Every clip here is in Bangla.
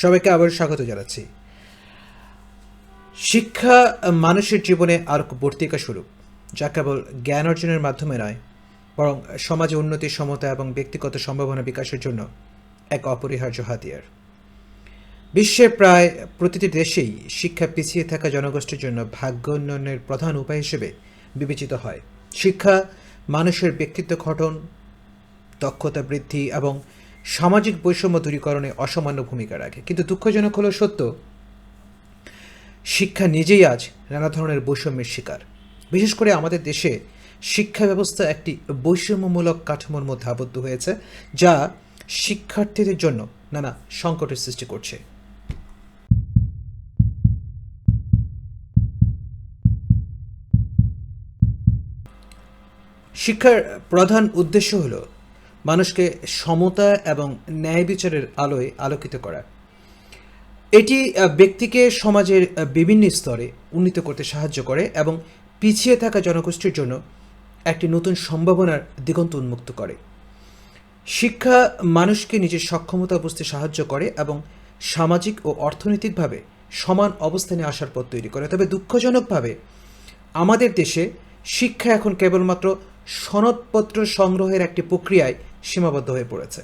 সবাইকে আবার স্বাগত জানাচ্ছি। শিক্ষা মানুষের জীবনে আর বর্তিকা স্বরূপ, যা কেবল জ্ঞান অর্জনের মাধ্যমে নয়, বরং সমাজে উন্নতি সমতা এবং ব্যক্তিগত সম্ভাবনা বিকাশের জন্য এক অপরিহার্য হাতিয়ার। বিশ্বের প্রায় প্রতিটি দেশেই শিক্ষা পিছিয়ে থাকা জনগোষ্ঠীর জন্য ভাগ্য উন্নয়নের প্রধান উপায় হিসেবে বিবেচিত হয়। শিক্ষা মানুষের ব্যক্তিত্ব গঠন, দক্ষতা বৃদ্ধি এবং সামাজিক বৈষম্য দূরীকরণে অসামান্য ভূমিকা রাখে। কিন্তু দুঃখজনক হলো, সত্য, শিক্ষা নিজেই আজ নানা ধরনের বৈষম্যের শিকার। বিশেষ করে আমাদের দেশে শিক্ষা ব্যবস্থা একটি বৈষম্যমূলক কাঠামোর মধ্যে আবদ্ধ হয়েছে, যা শিক্ষার্থীদের জন্য নানা সংকটের সৃষ্টি করছে। শিক্ষার প্রধান উদ্দেশ্য হল মানুষকে সমতা এবং ন্যায় বিচারের আলোয় আলোকিত করা এটি ব্যক্তিকে সমাজের বিভিন্ন স্তরে উন্নীত করতে সাহায্য করে এবং পিছিয়ে থাকা জনগোষ্ঠীর জন্য একটি নতুন সম্ভাবনার দিগন্ত উন্মুক্ত করে। শিক্ষা মানুষকে নিজের সক্ষমতা বুঝতে সাহায্য করে এবং সামাজিক ও অর্থনৈতিকভাবে সমান অবস্থানে আসার পথ তৈরি করে। তবে দুঃখজনকভাবে আমাদের দেশে শিক্ষা এখন কেবলমাত্র সনদপত্র সংগ্রহের একটি প্রক্রিয়ায় সীমাবদ্ধ হয়ে পড়েছে।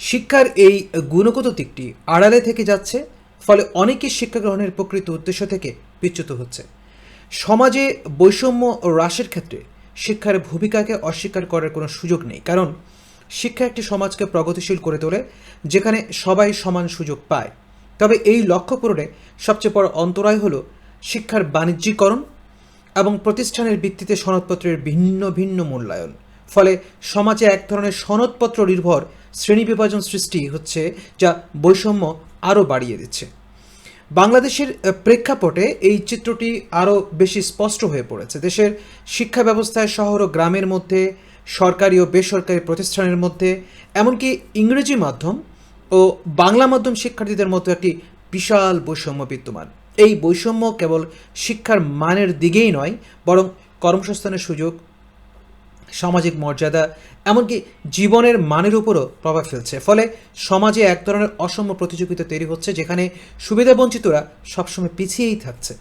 শিক্ষার এই গুণগত দিকটি আড়ালে থেকে যাচ্ছে, ফলে অনেকেই শিক্ষা গ্রহণের প্রকৃত উদ্দেশ্য থেকে বিচ্যুত হচ্ছে। সমাজে বৈষম্য হ্রাসের ক্ষেত্রে শিক্ষার ভূমিকাকে অস্বীকার করার কোনো সুযোগ নেই, কারণ শিক্ষা একটি সমাজকে প্রগতিশীল করে তোলে, যেখানে সবাই সমান সুযোগ পায়। তবে এই লক্ষ্য পূরণে সবচেয়ে বড় অন্তরায় হল শিক্ষার বাণিজ্যিকরণ এবং প্রতিষ্ঠানের ভিত্তিতে সনদপত্রের ভিন্ন ভিন্ন মূল্যায়ন। ফলে সমাজে এক ধরনের সনদপত্র নির্ভর শ্রেণি বিভাজন সৃষ্টি হচ্ছে, যা বৈষম্য আরও বাড়িয়ে দিচ্ছে। বাংলাদেশের প্রেক্ষাপটে এই চিত্রটি আরও বেশি স্পষ্ট হয়ে পড়েছে। দেশের শিক্ষা ব্যবস্থায় শহর ও গ্রামের মধ্যে, সরকারি ও বেসরকারি প্রতিষ্ঠানের মধ্যে, এমনকি ইংরেজি মাধ্যম ও বাংলা মাধ্যম শিক্ষার্থীদের মতো একটি বিশাল বৈষম্য বিদ্যমান। এই বৈষম্য কেবল শিক্ষার মানের দিকেই নয়, বরং কর্মসংস্থানের সুযোগ সামাজিক মর্যাদা, এমনকি জীবনের মানের উপরও প্রভাব ফেলছে। ফলে সমাজে এক ধরনের অসম প্রতিযোগিতা তৈরি হচ্ছে, যেখানে সুবিধাবঞ্চিতরা সবসময় পিছিয়েই থাকছে।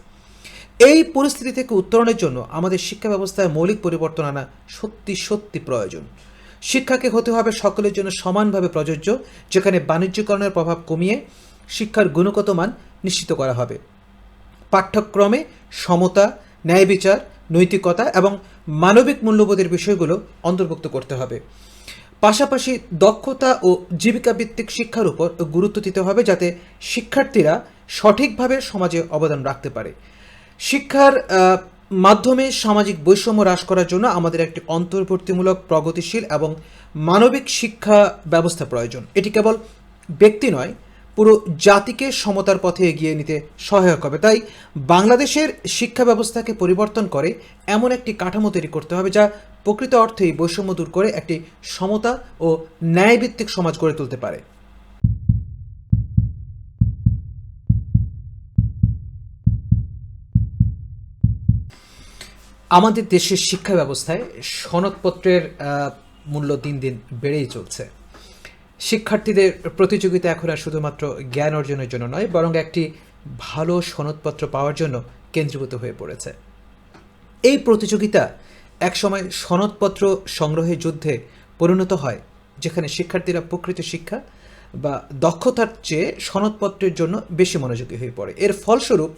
এই পরিস্থিতি থেকে উত্তরণের জন্য আমাদের শিক্ষা ব্যবস্থায় মৌলিক পরিবর্তন আনা সত্যি সত্যি প্রয়োজন। শিক্ষাকে হতে হবে সকলের জন্য সমানভাবে প্রযোজ্য, যেখানে বাণিজ্যকরণের প্রভাব কমিয়ে শিক্ষার গুণগত মান নিশ্চিত করা হবে। পাঠ্যক্রমে সমতা, ন্যায় বিচার, নৈতিকতা এবং মানবিক মূল্যবোধের বিষয়গুলো অন্তর্ভুক্ত করতে হবে। পাশাপাশি দক্ষতা ও জীবিকা ভিত্তিক শিক্ষার উপর গুরুত্ব দিতে হবে যাতে শিক্ষার্থীরা সঠিকভাবে সমাজে অবদান রাখতে পারে। শিক্ষার মাধ্যমে সামাজিক বৈষম্য হ্রাস করার জন্য আমাদের একটি অন্তর্বর্তীমূলক প্রগতিশীল এবং মানবিক শিক্ষা ব্যবস্থা প্রয়োজন। এটি কেবল ব্যক্তি নয় পুরো জাতিকে সমতার পথে এগিয়ে নিতে সহায়ক হবে। তাই বাংলাদেশের শিক্ষা ব্যবস্থাকে পরিবর্তন করে এমন একটি কাঠামো তৈরি করতে হবে যা প্রকৃত অর্থেই বৈষম্য দূর করে একটি সমতা ও ন্যায়ভিত্তিক সমাজ গড়ে তুলতে পারে। আমাদের দেশের শিক্ষা ব্যবস্থায় সনদপত্রের মূল্য দিন দিন বেড়েই চলছে। শিক্ষার্থীদের প্রতিযোগিতা এখন আর শুধুমাত্র জ্ঞান অর্জনের জন্য নয়, বরং একটি ভালো সনদপত্র পাওয়ার জন্য কেন্দ্রীভূত হয়ে পড়েছে। এই প্রতিযোগিতা একসময় সনদপত্র সংগ্রহের যুদ্ধে পরিণত হয়, যেখানে শিক্ষার্থীরা প্রকৃত শিক্ষা বা দক্ষতার চেয়ে সনদপত্রের জন্য বেশি মনোযোগী হয়ে পড়ে। এর ফলস্বরূপ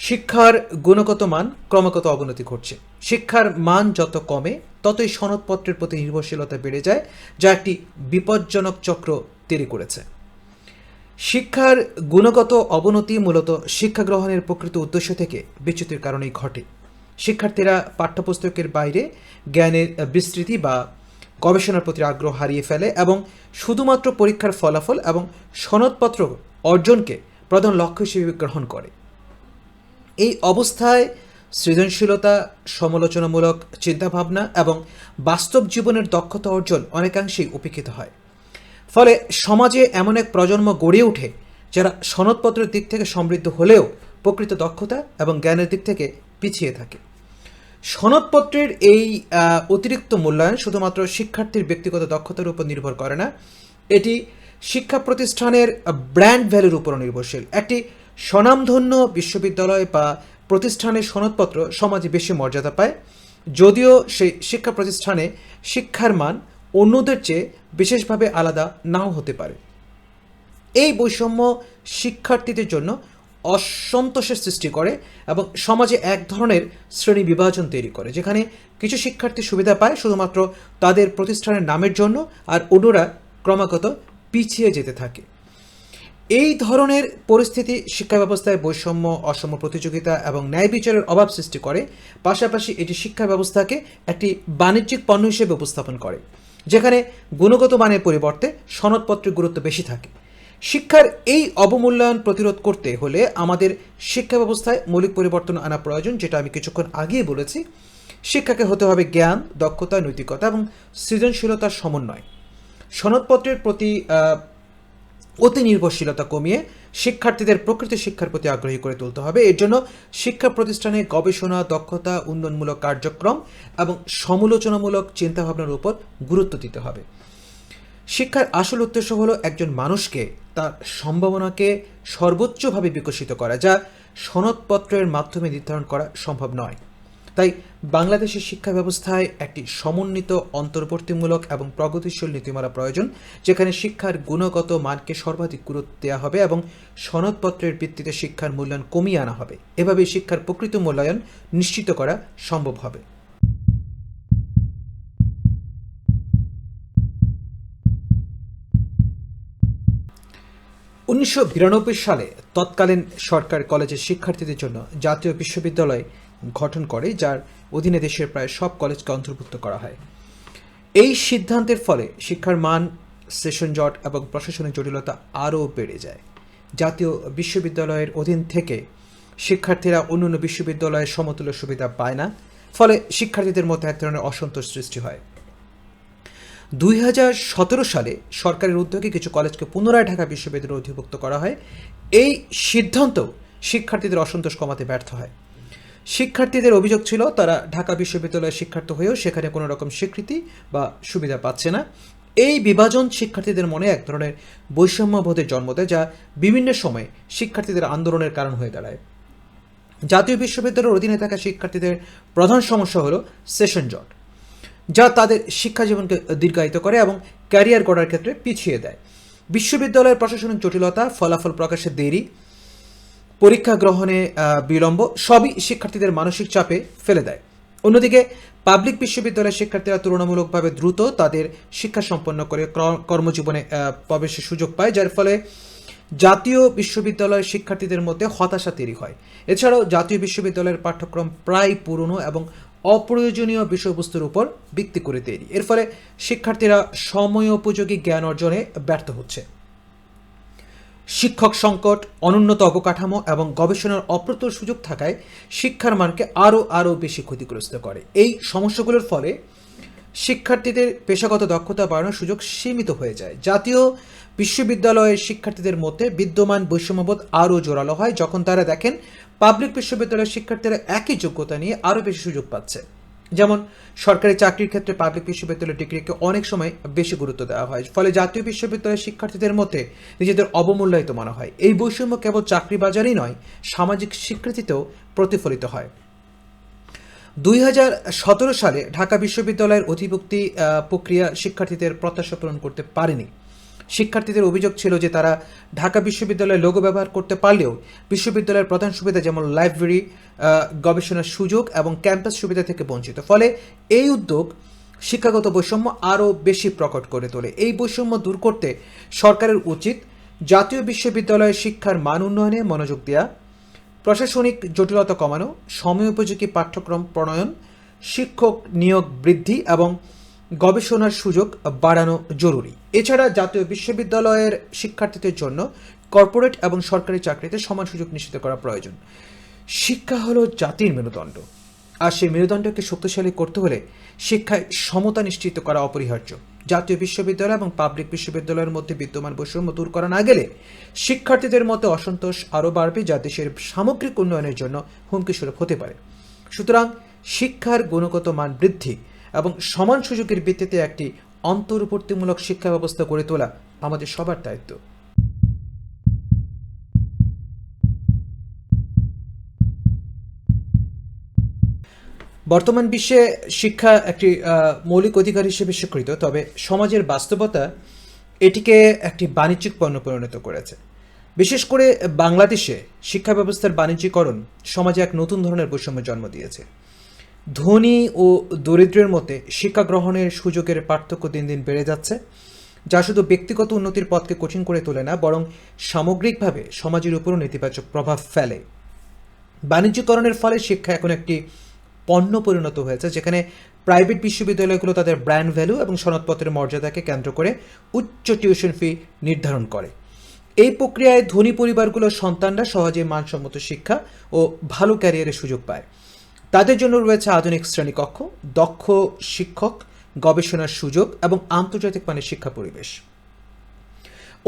শিক্ষার গুণগত মান ক্রমাগত অবনতি ঘটছে। শিক্ষার মান যত কমে, ততই সনদপত্রের প্রতি নির্ভরশীলতা বেড়ে যায়, যা একটি বিপজ্জনক চক্র তৈরি করেছে। শিক্ষার গুণগত অবনতি মূলত শিক্ষা গ্রহণের প্রকৃত উদ্দেশ্য থেকে বিচ্যুতির কারণেই ঘটে। শিক্ষার্থীরা পাঠ্যপুস্তকের বাইরে জ্ঞানের বিস্তৃতি বা গবেষণার প্রতি আগ্রহ হারিয়ে ফেলে এবং শুধুমাত্র পরীক্ষার ফলাফল এবং সনদপত্র অর্জনকে প্রধান লক্ষ্য হিসেবে গ্রহণ করে। এই অবস্থায় সৃজনশীলতা, সমালোচনামূলক চিন্তাভাবনা এবং বাস্তব জীবনের দক্ষতা অর্জন অনেকাংশেই উপেক্ষিত হয়। ফলে সমাজে এমন এক প্রজন্ম গড়ে ওঠে যারা সনদপত্রের দিক থেকে সমৃদ্ধ হলেও প্রকৃত দক্ষতা এবং জ্ঞানের দিক থেকে পিছিয়ে থাকে। সনদপত্রের এই অতিরিক্ত মূল্যায়ন শুধুমাত্র শিক্ষার্থীর ব্যক্তিগত দক্ষতার উপর নির্ভর করে না, এটি শিক্ষা প্রতিষ্ঠানের ব্র্যান্ড ভ্যালুর উপর নির্ভরশীল। একটি স্বনামধন্য বিশ্ববিদ্যালয় বা প্রতিষ্ঠানের সনদপত্র সমাজে বেশি মর্যাদা পায়, যদিও সেই শিক্ষা প্রতিষ্ঠানে শিক্ষার মান অন্যদের চেয়ে বিশেষভাবে আলাদা নাও হতে পারে। এই বৈষম্য শিক্ষার্থীদের জন্য অসন্তোষের সৃষ্টি করে এবং সমাজে এক ধরনের শ্রেণি বিভাজন তৈরি করে, যেখানে কিছু শিক্ষার্থী সুবিধা পায় শুধুমাত্র তাদের প্রতিষ্ঠানের নামের জন্য আর অন্যরা ক্রমাগত পিছিয়ে যেতে থাকে। এই ধরনের পরিস্থিতি শিক্ষা ব্যবস্থায় বৈষম্য, অসম প্রতিযোগিতা এবং ন্যায় বিচারের অভাব সৃষ্টি করে। পাশাপাশি এটি শিক্ষা ব্যবস্থাকে একটি বাণিজ্যিক পণ্য হিসেবে উপস্থাপন করে, যেখানে গুণগত মানের পরিবর্তে সনদপত্রের গুরুত্ব বেশি থাকে। শিক্ষার এই অবমূল্যায়ন প্রতিরোধ করতে হলে আমাদের শিক্ষা ব্যবস্থায় মৌলিক পরিবর্তন আনা প্রয়োজন, যেটা আমি কিছুক্ষণ আগেই বলেছি। শিক্ষাকে হতে হবে জ্ঞান, দক্ষতা, নৈতিকতা এবং সৃজনশীলতার সমন্বয়। সনদপত্রের প্রতি অতি নির্ভরশীলতা কমিয়ে শিক্ষার্থীদের প্রকৃত শিক্ষার প্রতি আগ্রহী করে তুলতে হবে। এর জন্য শিক্ষা প্রতিষ্ঠানে গবেষণা, দক্ষতা, উন্নয়নমূলক কার্যক্রম এবং সমালোচনামূলক চিন্তাভাবনার উপর গুরুত্ব দিতে হবে। শিক্ষার আসল উদ্দেশ্য হলো একজন মানুষকে তার সম্ভাবনাকে সর্বোচ্চভাবে বিকশিত করা, যা সনদপত্রের মাধ্যমে নির্ধারণ করা সম্ভব নয়। তাই বাংলাদেশের শিক্ষা ব্যবস্থায় একটি সমন্বিত, অন্তর্বর্তীমূলক এবং প্রগতিশীল নীতিমালা প্রয়োজন, যেখানে শিক্ষার গুণগত মানকে সর্বাধিক গুরুত্ব দেওয়া হবে এবং সনদপত্রের ভিত্তিতে শিক্ষার মূল্যায়ন কমিয়ে আনা হবে। এভাবে শিক্ষার প্রকৃত মূল্যায়ন নিশ্চিত করা সম্ভব হবে। উনিশশো বিরানব্বই সালে তৎকালীন সরকার কলেজের শিক্ষার্থীদের জন্য জাতীয় বিশ্ববিদ্যালয় গঠন করে, যার অধীনে দেশের প্রায় সব কলেজকে অন্তর্ভুক্ত করা হয়। এই সিদ্ধান্তের ফলে শিক্ষার মান সেশন জট এবং প্রশাসনিক জটিলতা আরও বেড়ে যায়। জাতীয় বিশ্ববিদ্যালয়ের অধীন থেকে শিক্ষার্থীরা অন্যান্য বিশ্ববিদ্যালয়ের সমতুল্য সুবিধা পায় না, ফলে শিক্ষার্থীদের মধ্যে এক ধরনের অসন্তোষ সৃষ্টি হয়। দুই হাজার সতেরো সালে সরকারের উদ্যোগে কিছু কলেজকে পুনরায় ঢাকা বিশ্ববিদ্যালয়ে অধিভুক্ত করা হয়। এই সিদ্ধান্ত শিক্ষার্থীদের অসন্তোষ কমাতে ব্যর্থ হয়। শিক্ষার্থীদের অভিযোগ ছিল, তারা ঢাকা বিশ্ববিদ্যালয়ের শিক্ষার্থী হয়েও সেখানে কোনো রকম স্বীকৃতি বা সুবিধা পাচ্ছে না। এই বিভাজন শিক্ষার্থীদের মনে এক ধরনের বৈষম্যবোধের জন্ম দেয়, যা বিভিন্ন সময়ে শিক্ষার্থীদের আন্দোলনের কারণ হয়ে দাঁড়ায়। জাতীয় বিশ্ববিদ্যালয়ের অধীনে থাকা শিক্ষার্থীদের প্রধান সমস্যা হলো সেশন জট, যা তাদের শিক্ষা জীবনকে দীর্ঘায়িত করে এবং ক্যারিয়ার গড়ার ক্ষেত্রে পিছিয়ে দেয়। বিশ্ববিদ্যালয়ের প্রশাসনিক জটিলতা, ফলাফল প্রকাশে দেরি পরীক্ষা গ্রহণে বিলম্ব সবই শিক্ষার্থীদের মানসিক চাপে ফেলে দেয়। অন্যদিকে, পাবলিক বিশ্ববিদ্যালয়ের শিক্ষার্থীরা তুলনামূলকভাবে দ্রুত তাদের শিক্ষা সম্পন্ন করে কর্মজীবনে প্রবেশের সুযোগ পায়, যার ফলে জাতীয় বিশ্ববিদ্যালয়ের শিক্ষার্থীদের মধ্যে হতাশা তৈরি হয়। এছাড়াও জাতীয় বিশ্ববিদ্যালয়ের পাঠ্যক্রম প্রায় পুরনো এবং অপ্রয়োজনীয় বিষয়বস্তুর উপর ভিত্তি করে তৈরি। এর ফলে শিক্ষার্থীরা সময়োপযোগী জ্ঞান অর্জনে ব্যর্থ হচ্ছে। শিক্ষক সংকট, অনুন্নত অবকাঠামো এবং গবেষণার অপ্রতুল সুযোগ থাকায় শিক্ষার মানকে আরও আরও বেশি ক্ষতিগ্রস্ত করে। এই সমস্যাগুলোর ফলে শিক্ষার্থীদের পেশাগত দক্ষতা বাড়ানোর সুযোগ সীমিত হয়ে যায়। জাতীয় বিশ্ববিদ্যালয়ের শিক্ষার্থীদের মধ্যে বিদ্যমান বৈষম্যবোধ আরও জোরালো হয়, যখন তারা দেখেন পাবলিক বিশ্ববিদ্যালয়ের শিক্ষার্থীরা একই যোগ্যতা নিয়ে আরও বেশি সুযোগ পাচ্ছে। যেমন, সরকারি চাকরির ক্ষেত্রে পাবলিক বিশ্ববিদ্যালয়ের ডিগ্রিকে অনেক সময় বেশি গুরুত্ব দেওয়া হয়, ফলে জাতীয় বিশ্ববিদ্যালয়ের শিক্ষার্থীদের মধ্যে নিজেদের অবমূল্যায়িত মনে হয়। এই বৈষম্য কেবল চাকরি বাজারেই নয়, সামাজিক স্বীকৃতিতেও প্রতিফলিত হয়। দুই হাজার সতেরো সালে ঢাকা বিশ্ববিদ্যালয়ের অধিভুক্তি প্রক্রিয়া শিক্ষার্থীদের প্রত্যাশা পূরণ করতে পারেনি। শিক্ষার্থীদের অভিযোগ ছিল যে তারা ঢাকা বিশ্ববিদ্যালয়ের লোগো ব্যবহার করতে পারলেও বিশ্ববিদ্যালয়ের প্রধান সুবিধা যেমন লাইব্রেরি গবেষণার সুযোগ এবং ক্যাম্পাস সুবিধা থেকে বঞ্চিত। ফলে এই উদ্যোগ শিক্ষাগত বৈষম্য আরও বেশি প্রকট করে তোলে। এই বৈষম্য দূর করতে সরকারের উচিত জাতীয় বিশ্ববিদ্যালয়ের শিক্ষার মান উন্নয়নে মনোযোগ দেওয়া প্রশাসনিক জটিলতা কমানো সময়োপযোগী পাঠ্যক্রম প্রণয়ন, শিক্ষক নিয়োগ বৃদ্ধি এবং গবেষণার সুযোগ বাড়ানো জরুরি। এছাড়া জাতীয় বিশ্ববিদ্যালয়ের শিক্ষার্থীদের জন্য কর্পোরেট এবং সরকারি চাকরিতে সমান সুযোগ নিশ্চিত করা প্রয়োজন। শিক্ষা হলো জাতির মেরুদণ্ড। আর সেই মেরুদণ্ডকে শক্তিশালী করতে হলে শিক্ষায় সমতা নিশ্চিত করা অপরিহার্য। জাতীয় বিশ্ববিদ্যালয় এবং পাবলিক বিশ্ববিদ্যালয়ের মধ্যে বিদ্যমান বৈষম্য দূর করা না গেলে শিক্ষার্থীদের মধ্যে অসন্তোষ আরও বাড়বে যা দেশের সামগ্রিক উন্নয়নের জন্য হুমকি স্বরূপ হতে পারে। সুতরাং শিক্ষার গুণগত মান বৃদ্ধি এবং সমান সুযোগের ভিত্তিতে একটি অন্তর্বর্তীমূলক শিক্ষা ব্যবস্থা গড়ে তোলা আমাদের সবার দায়িত্ব। বর্তমান বিশ্বে শিক্ষা একটি মৌলিক অধিকার হিসেবে স্বীকৃত, তবে সমাজের বাস্তবতা এটিকে একটি বাণিজ্যিক পণ্য পরিণত করেছে। বিশেষ করে বাংলাদেশে শিক্ষা ব্যবস্থার বাণিজ্যিকরণ সমাজে এক নতুন ধরনের বৈষম্য জন্ম দিয়েছে। ধনী ও দরিদ্রের মতে শিক্ষা গ্রহণের সুযোগের পার্থক্য দিন দিন বেড়ে যাচ্ছে, যা শুধু ব্যক্তিগত উন্নতির পথকে কঠিন করে তোলে না, বরং সামগ্রিকভাবে সমাজের উপরও নেতিবাচক প্রভাব ফেলে। বাণিজ্যকরণের ফলে শিক্ষা এখন একটি পণ্য পরিণত হয়েছে, যেখানে প্রাইভেট বিশ্ববিদ্যালয়গুলো তাদের ব্র্যান্ড ভ্যালু এবং সনদপত্রের মর্যাদাকে কেন্দ্র করে উচ্চ টিউশন ফি নির্ধারণ করে। এই প্রক্রিয়ায় ধনী পরিবারগুলোর সন্তানরা সহজে মানসম্মত শিক্ষা ও ভালো ক্যারিয়ারের সুযোগ পায়। তাদের জন্য রয়েছে আধুনিক শ্রেণীকক্ষ, দক্ষ শিক্ষক, গবেষণার সুযোগ এবং আন্তর্জাতিক মানের শিক্ষা পরিবেশ।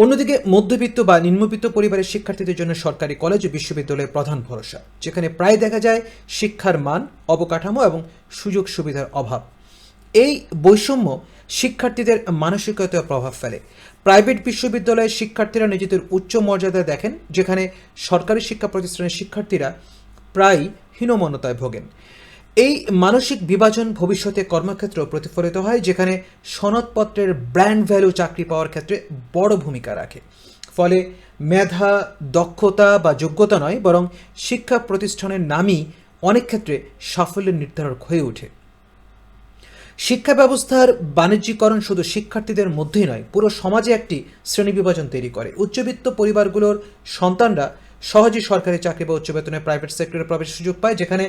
অন্যদিকে মধ্যবিত্ত বা নিম্নবিত্ত পরিবারের শিক্ষার্থীদের জন্য সরকারি কলেজ ও বিশ্ববিদ্যালয়ের প্রধান ভরসা, যেখানে প্রায় দেখা যায় শিক্ষার মান, অবকাঠামো এবং সুযোগ সুবিধার অভাব। এই বৈষম্য শিক্ষার্থীদের মানসিকতায় প্রভাব ফেলে। প্রাইভেট বিশ্ববিদ্যালয়ের শিক্ষার্থীরা নিজেদের উচ্চ মর্যাদা দেখেন, যেখানে সরকারি শিক্ষা প্রতিষ্ঠানের শিক্ষার্থীরা প্রায় হীনমন্যতায় ভোগেন। এই মানসিক বিভাজন ভবিষ্যতে কর্মক্ষেত্র প্রতিফলিত হয়, যেখানে সনদপত্রের ব্র্যান্ড ভ্যালু চাকরি পাওয়ার ক্ষেত্রে বড় ভূমিকা রাখে। ফলে মেধা, দক্ষতা বা যোগ্যতা নয়, বরং শিক্ষা প্রতিষ্ঠানের নামই অনেক ক্ষেত্রে সাফল্যের নির্ধারক হয়ে ওঠে। শিক্ষা ব্যবস্থার বাণিজ্যিকরণ শুধু শিক্ষার্থীদের মধ্যেই নয়, পুরো সমাজে একটি শ্রেণি বিভাজন তৈরি করে। উচ্চবিত্ত পরিবারগুলোর সন্তানরা সহজে সরকারি চাকরি বা উচ্চ বেতনে প্রাইভেট সেক্টরে প্রবেশের সুযোগ পায়, যেখানে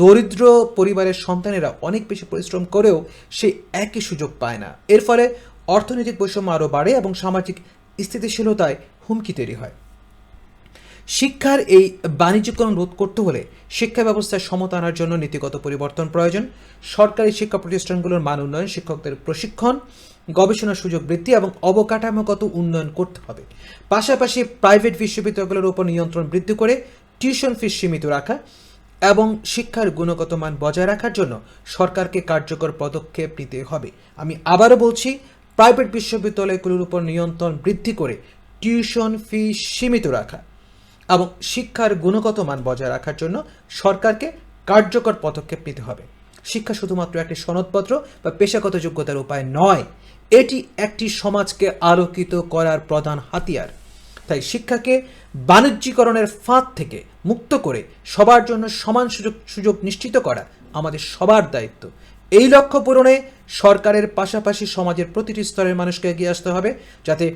দরিদ্র পরিবারের সন্তানেরা অনেক বেশি পরিশ্রম করেও সেই একই সুযোগ পায় না। এর ফলে অর্থনৈতিক বৈষম্য আরও বাড়ে এবং সামাজিক স্থিতিশীলতায় হুমকি তৈরি হয়। শিক্ষার এই বাণিজ্যকরণ রোধ করতে হলে শিক্ষা ব্যবস্থায় সমতা আনার জন্য নীতিগত পরিবর্তন প্রয়োজন। সরকারি শিক্ষা প্রতিষ্ঠানগুলোর মান উন্নয়ন, শিক্ষকদের প্রশিক্ষণ গবেষণার সুযোগ বৃদ্ধি এবং অবকাঠামোগত উন্নয়ন করতে হবে। পাশাপাশি প্রাইভেট বিশ্ববিদ্যালয়গুলোর উপর নিয়ন্ত্রণ বৃদ্ধি করে টিউশন ফিস সীমিত রাখা এবং শিক্ষার গুণগত মান বজায় রাখার জন্য সরকারকে কার্যকর পদক্ষেপ নিতে হবে। আমি আবারও বলছি প্রাইভেট বিশ্ববিদ্যালয়গুলোর উপর নিয়ন্ত্রণ বৃদ্ধি করে টিউশন ফি সীমিত রাখা এবং শিক্ষার গুণগত মান বজায় রাখার জন্য সরকারকে কার্যকর পদক্ষেপ নিতে হবে। শিক্ষা শুধুমাত্র একটি সনদপত্র বা পেশাগত যোগ্যতার উপায় নয় এটি একটি সমাজকে আলোকিত করার প্রধান হাতিয়ার। তাই শিক্ষাকে বাণিজ্যিকরণের ফাঁদ থেকে মুক্ত করে সবার জন্য সমান সুযোগ সুযোগ নিশ্চিত করা আমাদের সবার দায়িত্ব। এই লক্ষ্য পূরণে সরকারের পাশাপাশি সমাজের প্রতিটি স্তরের মানুষকে এগিয়ে আসতে হবে, যাতে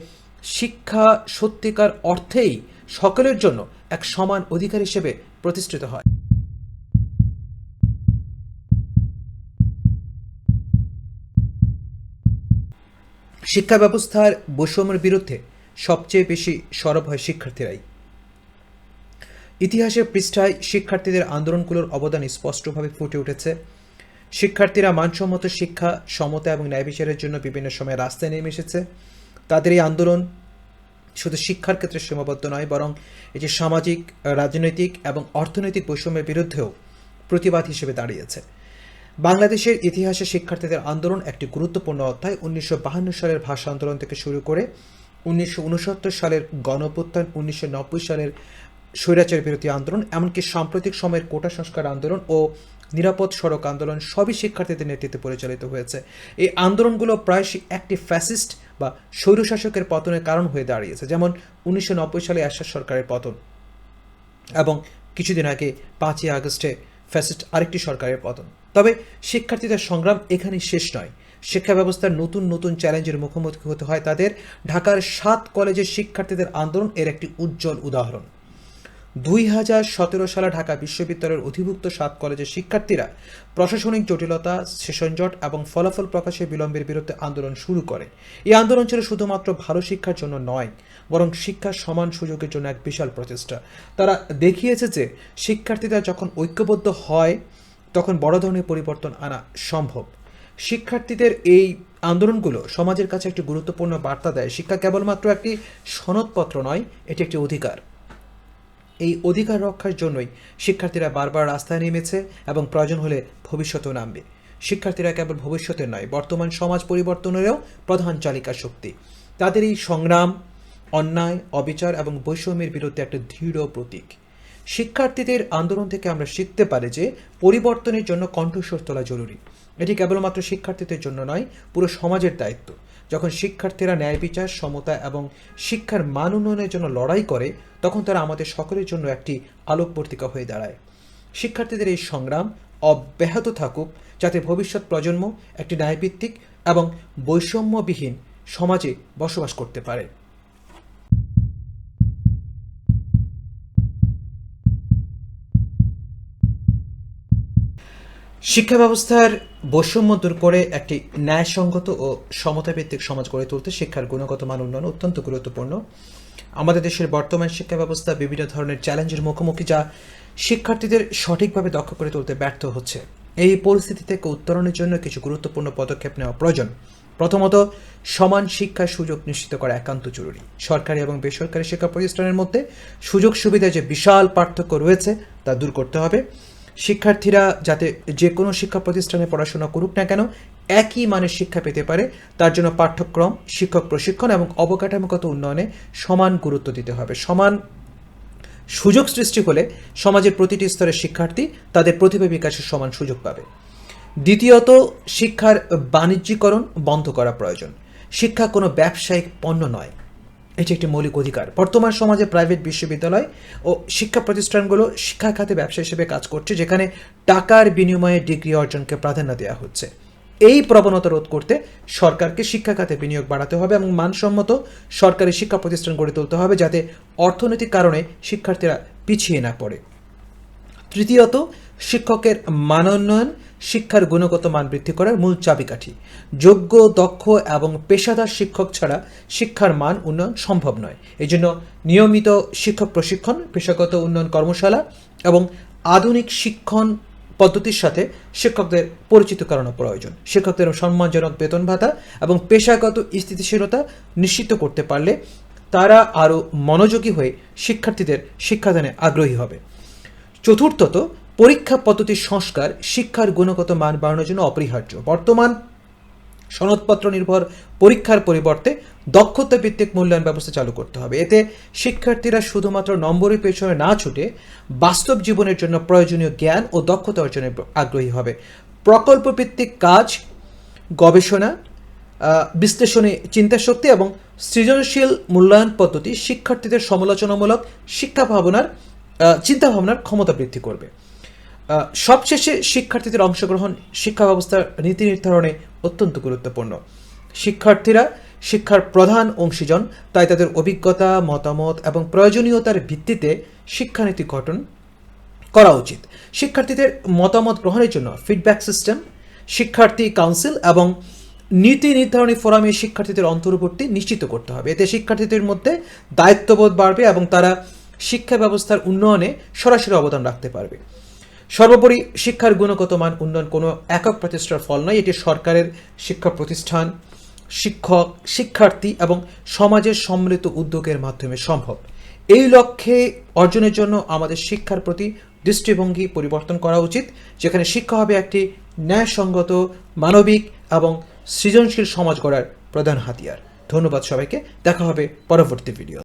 শিক্ষা সত্যিকার অর্থেই সকলের জন্য এক সমান অধিকার হিসেবে প্রতিষ্ঠিত হয়। শিক্ষা ব্যবস্থার বৈষম্যের বিরুদ্ধে সবচেয়ে বেশি সরব হয় শিক্ষার্থীরাই। ইতিহাসের পৃষ্ঠায় শিক্ষার্থীদের আন্দোলনগুলোর অবদান স্পষ্টভাবে ফুটে উঠেছে। শিক্ষার্থীরা মানসম্মত শিক্ষা, সমতা এবং ন্যায় বিচারের জন্য বিভিন্ন সময় রাস্তায় নেমে এসেছে। তাদের এই আন্দোলন শুধু শিক্ষার ক্ষেত্রে সীমাবদ্ধ নয়, বরং এটি সামাজিক, রাজনৈতিক এবং অর্থনৈতিক বৈষম্যের বিরুদ্ধেও প্রতিবাদ হিসেবে দাঁড়িয়েছে। বাংলাদেশের ইতিহাসে শিক্ষার্থীদের আন্দোলন একটি গুরুত্বপূর্ণ অধ্যায়। উনিশশো সালের ভাষা আন্দোলন থেকে শুরু করে উনিশশো উনসত্তর সালের গণঅভ্যুত্থান, উনিশশো সালের স্বৈরাচার বিরোধী আন্দোলন, এমনকি সাম্প্রতিক সময়ের কোটা সংস্কার আন্দোলন ও নিরাপদ সড়ক আন্দোলন সবই শিক্ষার্থীদের নেতৃত্বে পরিচালিত হয়েছে। এই আন্দোলনগুলো প্রায়শই একটি ফ্যাসিস্ট বা স্বৈরশাসকের পতনের কারণ হয়ে দাঁড়িয়েছে, যেমন উনিশশো নব্বই সালে আশাস সরকারের পতন এবং কিছুদিন আগে পাঁচই আগস্টে ফ্যাসিস্ট আরেকটি সরকারের পতন। তবে শিক্ষার্থীদের সংগ্রাম এখানেই শেষ নয়। শিক্ষা ব্যবস্থার নতুন নতুন চ্যালেঞ্জের মুখোমুখি হতে হয় তাদের। ঢাকার সাত কলেজের শিক্ষার্থীদের আন্দোলন এর একটি উজ্জ্বল উদাহরণ। দুই হাজার সতেরো সালে ঢাকা বিশ্ববিদ্যালয়ের অধিভুক্ত সাত কলেজের শিক্ষার্থীরা প্রশাসনিক জটিলতা, সেশন জট এবং ফলাফল প্রকাশে বিলম্বের বিরুদ্ধে আন্দোলন শুরু করে। এই আন্দোলন ছিল শুধুমাত্র ভালো শিক্ষার জন্য নয় বরং শিক্ষার সমান সুযোগের জন্য এক বিশাল প্রচেষ্টা। তারা দেখিয়েছে যে শিক্ষার্থীরা যখন ঐক্যবদ্ধ হয়, তখন বড় ধরনের পরিবর্তন আনা সম্ভব। শিক্ষার্থীদের এই আন্দোলনগুলো সমাজের কাছে একটি গুরুত্বপূর্ণ বার্তা দেয়। শিক্ষা কেবলমাত্র একটি সনদপত্র নয়, এটি একটি অধিকার। এই অধিকার রক্ষার জন্যই শিক্ষার্থীরা বারবার রাস্তায় নেমেছে এবং প্রয়োজন হলে ভবিষ্যতেও নামবে। শিক্ষার্থীরা কেবল ভবিষ্যতের নয়, বর্তমান সমাজ পরিবর্তনেরও প্রধান চালিকা শক্তি তাদের এই সংগ্রাম অন্যায়, অবিচার এবং বৈষম্যের বিরুদ্ধে একটা দৃঢ় প্রতীক। শিক্ষার্থীদের আন্দোলন থেকে আমরা শিখতে পারি যে পরিবর্তনের জন্য কণ্ঠস্বর তোলা জরুরি। এটি কেবলমাত্র শিক্ষার্থীদের জন্য নয়, পুরো সমাজের দায়িত্ব। যখন শিক্ষার্থীরা ন্যায় বিচার, সমতা এবং শিক্ষার মান উন্নয়নের জন্য লড়াই করে, তখন তারা আমাদের সকলের জন্য একটি আলোকবর্তিকা হয়ে দাঁড়ায়। শিক্ষার্থীদের এই সংগ্রাম অব্যাহত থাকুক, যাতে ভবিষ্যৎ প্রজন্ম একটি ন্যায়ভিত্তিক এবং বৈষম্যবিহীন সমাজে বসবাস করতে পারে। শিক্ষা ব্যবস্থার বৈষম্য দূর করে একটি ন্যায়সঙ্গত ও সমতাভিত্তিক সমাজ গড়ে তুলতে শিক্ষার গুণগত মান উন্নয়ন অত্যন্ত গুরুত্বপূর্ণ। আমাদের দেশের বর্তমান শিক্ষা ব্যবস্থা বিভিন্ন ধরনের চ্যালেঞ্জের মুখোমুখি যা শিক্ষার্থীদের সঠিকভাবে দক্ষ করে তুলতে ব্যর্থ হচ্ছে। এই পরিস্থিতি থেকে উত্তরণের জন্য কিছু গুরুত্বপূর্ণ পদক্ষেপ নেওয়া প্রয়োজন। প্রথমত, সমান শিক্ষার সুযোগ নিশ্চিত করা একান্ত জরুরি। সরকারি এবং বেসরকারি শিক্ষা প্রতিষ্ঠানের মধ্যে সুযোগ সুবিধায় যে বিশাল পার্থক্য রয়েছে তা দূর করতে হবে। শিক্ষার্থীরা যাতে যে কোনো শিক্ষা প্রতিষ্ঠানে পড়াশোনা করুক না কেন, একই মানের শিক্ষা পেতে পারে। তার জন্য পাঠ্যক্রম, শিক্ষক প্রশিক্ষণ এবং অবকাঠামোগত উন্নয়নে সমান গুরুত্ব দিতে হবে। সমান সুযোগ সৃষ্টি হলে সমাজের প্রতিটি স্তরের শিক্ষার্থী তাদের প্রতিভা বিকাশের সমান সুযোগ পাবে। দ্বিতীয়ত, শিক্ষার বাণিজ্যিকরণ বন্ধ করা প্রয়োজন। শিক্ষা কোনো ব্যবসায়িক পণ্য নয়। এটি একটি মৌলিক অধিকার। বর্তমান সমাজে প্রাইভেট বিশ্ববিদ্যালয় ও শিক্ষা প্রতিষ্ঠানগুলো শিক্ষা খাতে ব্যবসা হিসেবে কাজ করছে, যেখানে টাকার বিনিময়ে ডিগ্রি অর্জনকে প্রাধান্য দেওয়া হচ্ছে। এই প্রবণতা রোধ করতে সরকারকে শিক্ষা খাতে বিনিয়োগ বাড়াতে হবে এবং মানসম্মত সরকারি শিক্ষা প্রতিষ্ঠান গড়ে তুলতে হবে যাতে অর্থনৈতিক কারণে শিক্ষার্থীরা পিছিয়ে না পড়ে। তৃতীয়ত, শিক্ষকের মানোন্নয়ন শিক্ষার গুণগত মান বৃদ্ধি করার মূল চাবিকাঠি। যোগ্য, দক্ষ এবং পেশাদার শিক্ষক ছাড়া শিক্ষার মান উন্নয়ন সম্ভব নয়। এই জন্য নিয়মিত শিক্ষক প্রশিক্ষণ, পেশাগত উন্নয়ন কর্মশালা এবং আধুনিক শিক্ষণ পদ্ধতির সাথে শিক্ষকদের পরিচিত করানো প্রয়োজন। শিক্ষকদের সম্মানজনক বেতন ভাতা এবং পেশাগত স্থিতিশীলতা নিশ্চিত করতে পারলে তারা আরও মনোযোগী হয়ে শিক্ষার্থীদের শিক্ষাদানে আগ্রহী হবে। চতুর্থত পরীক্ষা পদ্ধতির সংস্কার শিক্ষার গুণগত মান বাড়ানোর জন্য অপরিহার্য। বর্তমান সনদপত্র নির্ভর পরীক্ষার পরিবর্তে দক্ষতা ভিত্তিক মূল্যায়ন ব্যবস্থা চালু করতে হবে। এতে শিক্ষার্থীরা শুধুমাত্র নম্বরের পেছনে না ছুটে বাস্তব জীবনের জন্য প্রয়োজনীয় জ্ঞান ও দক্ষতা অর্জনে আগ্রহী হবে। প্রকল্প ভিত্তিক কাজ গবেষণা বিশ্লেষণে চিন্তাশক্তি এবং সৃজনশীল মূল্যায়ন পদ্ধতি শিক্ষার্থীদের সমালোচনামূলক শিক্ষা ভাবনার আহ, চিন্তা ভাবনার ক্ষমতা বৃদ্ধি করবে। সবশেষে শিক্ষার্থীদের অংশগ্রহণ, শিক্ষা ব্যবস্থার নীতি নির্ধারণে অত্যন্ত গুরুত্বপূর্ণ। শিক্ষার্থীরা শিক্ষার প্রধান অংশীজন, তাই তাদের অভিজ্ঞতা, মতামত এবং প্রয়োজনীয়তার ভিত্তিতে শিক্ষানীতি গঠন করা উচিত। শিক্ষার্থীদের মতামত গ্রহণের জন্য ফিডব্যাক সিস্টেম শিক্ষার্থী কাউন্সিল এবং নীতি নির্ধারণী ফোরামে শিক্ষার্থীদের অন্তর্বর্তী নিশ্চিত করতে হবে। এতে শিক্ষার্থীদের মধ্যে দায়িত্ববোধ বাড়বে এবং তারা শিক্ষা ব্যবস্থার উন্নয়নে সরাসরি অবদান রাখতে পারবে। সর্বোপরি শিক্ষার গুণগত মান উন্নয়ন কোনো একক প্রচেষ্টার ফল নয়, এটি সরকারের শিক্ষা প্রতিষ্ঠান, শিক্ষক, শিক্ষার্থী এবং সমাজের সম্মিলিত উদ্যোগের মাধ্যমে সম্ভব। এই লক্ষ্যে অর্জনের জন্য আমাদের শিক্ষার প্রতি দৃষ্টিভঙ্গি পরিবর্তন করা উচিত, যেখানে শিক্ষা হবে একটি ন্যায়সঙ্গত, মানবিক এবং সৃজনশীল সমাজ গড়ার প্রধান হাতিয়ার। ধন্যবাদ সবাইকে, দেখা হবে পরবর্তী ভিডিও